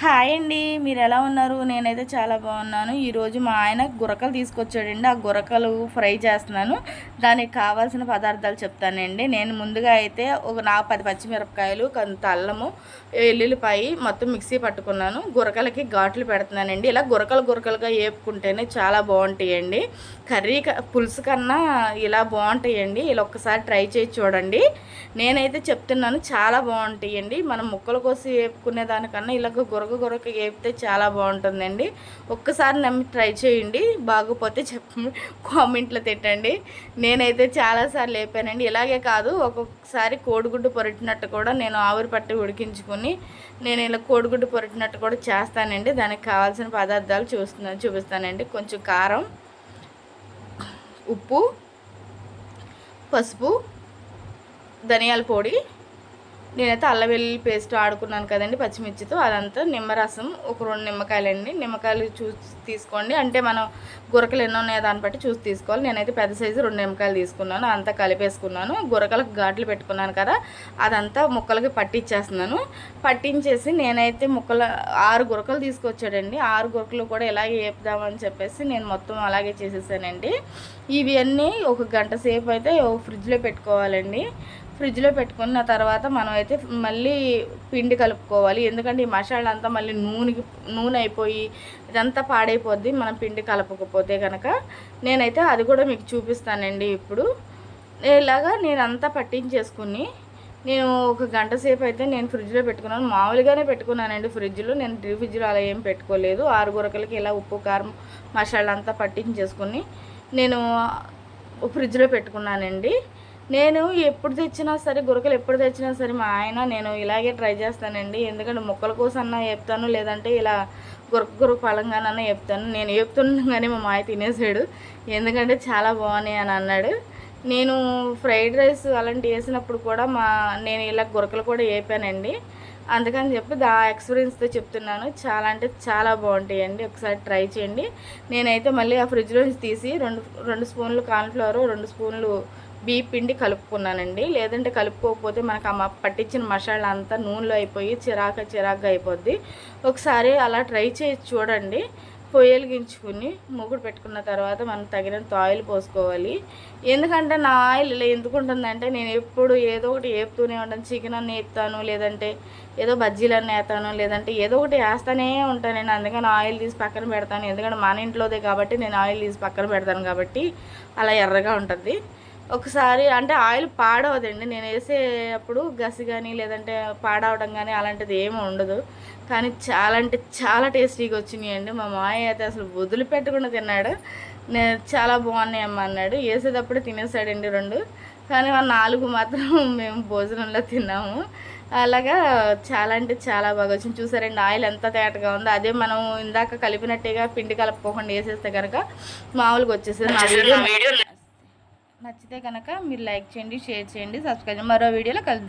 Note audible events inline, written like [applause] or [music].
Hi అండి మీరు ఎలా ఉన్నారు? నేనైతే చాలా బాగున్నాను. ఈరోజు మా ఆయన గురకలు తీసుకొచ్చాడండి. ఆ గురకలు ఫ్రై చేస్తున్నాను. దానికి కావాల్సిన పదార్థాలు చెప్తానండి. నేను ముందుగా అయితే ఒక నా పది పచ్చిమిరపకాయలు కొంత అల్లము ఎల్లుల్లిపాయి మొత్తం మిక్సీ పట్టుకున్నాను. గురకలకి ఘాట్లు పెడుతున్నానండి. ఇలా గురకలు గురకలుగా వేపుకుంటేనే చాలా బాగుంటాయండి. కర్రీ పులుసు కన్నా ఇలా బాగుంటాయండి. ఇలా ఒక్కసారి ట్రై చేసి చూడండి. నేనైతే చెప్తున్నాను చాలా బాగుంటాయండి. మనం ముక్కలు కోసి వేపుకునే దానికన్నా ఇలా గుర గొరక గొరక వేపితే చాలా బాగుంటుందండి. ఒక్కసారి నమ్మి ట్రై చేయండి. బాగోపోతే చెప్ప కామెంట్లో తిట్టండి. నేనైతే చాలాసార్లు వేపానండి ఇలాగే కాదు ఒక్కొక్కసారి కోడిగుడ్డు పొరటినట్టు కూడా నేను ఆవిరి పట్టి ఉడికించుకొని నేను ఇలా కోడిగుడ్డు పొరటినట్టు కూడా చేస్తానండి. దానికి కావాల్సిన పదార్థాలు చూస్తున్నాను చూపిస్తానండి. కొంచెం కారం ఉప్పు పసుపు ధనియాల పొడి నేనైతే అల్లం వెల్లుల్లి పేస్ట్ ఆడుకున్నాను కదండి పచ్చిమిర్చితో. అదంతా నిమ్మరసం ఒక రెండు నిమ్మకాయలండి. నిమ్మకాయలు చూసి తీసుకోండి. అంటే మనం గురకలు ఎన్నో ఉన్నాయో దాన్ని బట్టి చూసి తీసుకోవాలి. నేనైతే పెద్ద సైజు రెండు నిమ్మకాయలు తీసుకున్నాను. అంతా కలిపేసుకున్నాను. గురకలకు ఘాట్లు పెట్టుకున్నాను కదా అదంతా ముక్కలకి పట్టించేస్తున్నాను. పట్టించేసి నేనైతే ముక్కలు ఆరు గురకలు తీసుకొచ్చాడండి. ఆరు గురకలు కూడా ఇలాగే వేపుదామని చెప్పేసి నేను మొత్తం అలాగే చేసేసానండి. ఇవి అన్నీ ఒక గంట సేపు అయితే ఫ్రిడ్జ్లో పెట్టుకోవాలండి. ఫ్రిడ్జ్లో పెట్టుకున్న తర్వాత మనం అయితే మళ్ళీ పిండి కలుపుకోవాలి. ఎందుకంటే ఈ మసాలా అంతా మళ్ళీ నూనెకి నూనె అయిపోయి ఇదంతా పాడైపోద్ది మనం పిండి కలపకపోతే కనుక నేనైతే అది కూడా మీకు చూపిస్తానండి ఇప్పుడు. ఇలాగా నేను అంతా పట్టించేసుకుని నేను ఒక గంట సేపు అయితే నేను ఫ్రిడ్జ్లో పెట్టుకున్నాను. మామూలుగానే పెట్టుకున్నానండి ఫ్రిడ్జ్లో. నేను డ్రీ ఫ్రిడ్జ్లో అలా ఏం పెట్టుకోలేదు. ఆరు గురకలకి ఇలా ఉప్పు కారం మసాలా అంతా పట్టించేసుకుని నేను ఫ్రిడ్జ్లో పెట్టుకున్నానండి. నేను ఎప్పుడు తెచ్చినా సరే గురకలు ఎప్పుడు తెచ్చినా సరే మా ఆయన నేను ఇలాగే ట్రై చేస్తానండి. ఎందుకంటే మొక్కల కోసం అన్నా చెప్తాను లేదంటే ఇలా గురక గురక పలంగానన్నా చెప్తాను. నేను చెప్తుండగానే మా మాయ తినేసాడు. ఎందుకంటే చాలా బాగున్నాయి అని అన్నాడు. నేను ఫ్రైడ్ రైస్ అలాంటివి వేసినప్పుడు కూడా మా నేను ఇలా గురకలు కూడా వేపానండి. అందుకని చెప్పి దా ఎక్స్పీరియన్స్తో చెప్తున్నాను. చాలా అంటే చాలా బాగుంటాయండి. ఒకసారి ట్రై చేయండి. నేనైతే మళ్ళీ ఆ ఫ్రిడ్జ్లో తీసి రెండు రెండు స్పూన్లు కార్న్ఫ్లవర్ రెండు స్పూన్లు బీ పిండి కలుపుకున్నానండి. లేదంటే కలుపుకోకపోతే మనకు ఆ పట్టించిన మసాలా అంతా నూనెలో అయిపోయి చిరాక చిరాగ్గా అయిపోద్ది. ఒకసారి అలా ట్రై చేసి చూడండి. పొయ్యలిగించుకుని మూగుడు పెట్టుకున్న తర్వాత మనం తగినంత ఆయిల్ పోసుకోవాలి. ఎందుకంటే నా ఆయిల్ ఇలా ఎందుకు ఉంటుందంటే నేను ఎప్పుడు ఏదో ఒకటి వేపుతూనే ఉంటాను. చికెన్ అన్న వేపుతాను లేదంటే ఏదో బజ్జీలన్నీ వేస్తాను లేదంటే ఏదో ఒకటి వేస్తానే ఉంటాను నేను. అందుకని ఆయిల్ తీసి పక్కన పెడతాను. ఎందుకంటే మన ఇంట్లోదే కాబట్టి నేను ఆయిల్ తీసి పక్కన పెడతాను కాబట్టి అలా ఎర్రగా ఉంటుంది. ఒకసారి అంటే ఆయిల్ పాడవదండి. నేను వేసేటప్పుడు గసి కానీ లేదంటే పాడవడం కానీ అలాంటిది ఏమీ ఉండదు. కానీ చాలా అంటే చాలా టేస్టీగా వచ్చినాయండి. మా మాయ అయితే అసలు వదిలిపెట్టకుండా తిన్నాడు. నేను చాలా బాగున్నాయి అమ్మ అన్నాడు. వేసేటప్పుడు తినేసాడండి రెండు. కానీ ఆ నాలుగు మాత్రం [laughs] మేము భోజనంలో తిన్నాము. అలాగా చాలా అంటే చాలా బాగా వచ్చింది. చూసారండి ఆయిల్ ఎంత తేటగా ఉందో. అదే మనం ఇందాక కలిపినట్టుగా పిండి కలుపుకోకుండా వేసేస్తే కనుక మామూలుగా వచ్చేసింది. నా వీడియో నచ్చితే కనుక మీరు లైక్ చేయండి షేర్ చేయండి సబ్స్క్రైబ్ మరో వీడియోలో కలుద్దాం.